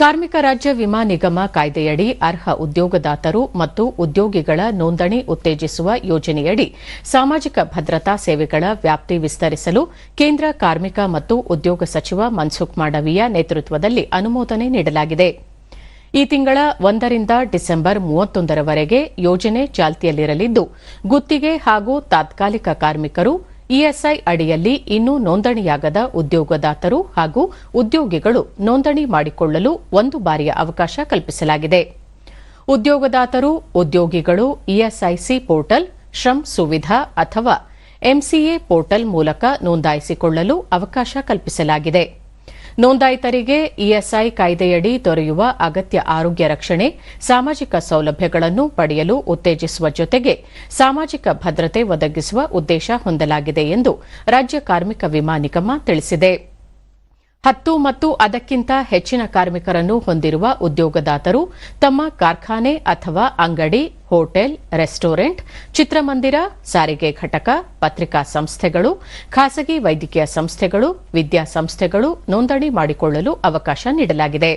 ಕಾರ್ಮಿಕ ರಾಜ್ಯ ವಿಮಾ ನಿಗಮ ಕಾಯ್ದೆಯಡಿ ಅರ್ಹ ಉದ್ಯೋಗದಾತರು ಮತ್ತು ಉದ್ಯೋಗಿಗಳ ನೋಂದಣಿ ಉತ್ತೇಜಿಸುವ ಯೋಜನೆಯಡಿ ಸಾಮಾಜಿಕ ಭದ್ರತಾ ಸೇವೆಗಳ ವ್ಯಾಪ್ತಿ ವಿಸ್ತರಿಸಲು ಕೇಂದ್ರ ಕಾರ್ಮಿಕ ಮತ್ತು ಉದ್ಯೋಗ ಸಚಿವ ಮನ್ಸುಖ್ ಮಾಂಡವೀಯ ನೇತೃತ್ವದಲ್ಲಿ ಅನುಮೋದನೆ ನೀಡಲಾಗಿದೆ. ಈ ತಿಂಗಳ ಒಂದರಿಂದ ಡಿಸೆಂಬರ್ ಮೂವತ್ತೊಂದರವರೆಗೆ ಯೋಜನೆ ಚಾಲ್ತಿಯಲ್ಲಿರಲಿದ್ದು, ಗುತ್ತಿಗೆ ಹಾಗೂ ತಾತ್ಕಾಲಿಕ ಕಾರ್ಮಿಕರು ಇಎಸ್ಐ ಅಡಿಯಲ್ಲಿ ಇನ್ನೂ ನೋಂದಣಿಯಾಗದ ಉದ್ಯೋಗದಾತರು ಹಾಗೂ ಉದ್ಯೋಗಿಗಳು ನೋಂದಣಿ ಮಾಡಿಕೊಳ್ಳಲು ಒಂದು ಬಾರಿಯ ಅವಕಾಶ ಕಲ್ಪಿಸಲಾಗಿದೆ. ಉದ್ಯೋಗದಾತರು, ಉದ್ಯೋಗಿಗಳು, ಇಎಸ್ಐಸಿ ಪೋರ್ಟಲ್, ಶ್ರಮ್ ಸುವಿಧಾ ಅಥವಾ ಎಂಸಿಎ ಪೋರ್ಟಲ್ ಮೂಲಕ ನೋಂದಾಯಿಸಿಕೊಳ್ಳಲು ಅವಕಾಶ ಕಲ್ಪಿಸಲಾಗಿದೆ. ನೋಂದಾಯಿತರಿಗೆ ಇಎಸ್ಐ ಕಾಯ್ದೆಯಡಿ ದೊರೆಯುವ ಅಗತ್ಯ ಆರೋಗ್ಯ ರಕ್ಷಣೆ, ಸಾಮಾಜಿಕ ಸೌಲಭ್ಯಗಳನ್ನು ಪಡೆಯಲು ಉತ್ತೇಜಿಸುವ ಜೊತೆಗೆ ಸಾಮಾಜಿಕ ಭದ್ರತೆ ಒದಗಿಸುವ ಉದ್ದೇಶ ಹೊಂದಲಾಗಿದೆ ಎಂದು ರಾಜ್ಯ ಕಾರ್ಮಿಕ ವಿಮಾ ನಿಗಮ ತಿಳಿಸಿದೆ. ಹತ್ತು ಮತ್ತು ಅದಕ್ಕಿಂತ ಹೆಚ್ಚಿನ ಕಾರ್ಮಿಕರನ್ನು ಹೊಂದಿರುವ ಉದ್ಯೋಗದಾತರು ತಮ್ಮ ಕಾರ್ಖಾನೆ ಅಥವಾ ಅಂಗಡಿ, ಹೋಟೆಲ್, ರೆಸ್ಟೋರೆಂಟ್, ಚಿತ್ರಮಂದಿರ, ಸಾರಿಗೆ ಘಟಕ, ಪತ್ರಿಕಾ ಸಂಸ್ಥೆಗಳು, ಖಾಸಗಿ ವೈದ್ಯಕೀಯ ಸಂಸ್ಥೆಗಳು, ವಿದ್ಯಾಸಂಸ್ಥೆಗಳು ನೋಂದಣಿ ಮಾಡಿಕೊಳ್ಳಲು ಅವಕಾಶ ನೀಡಲಾಗಿದೆ.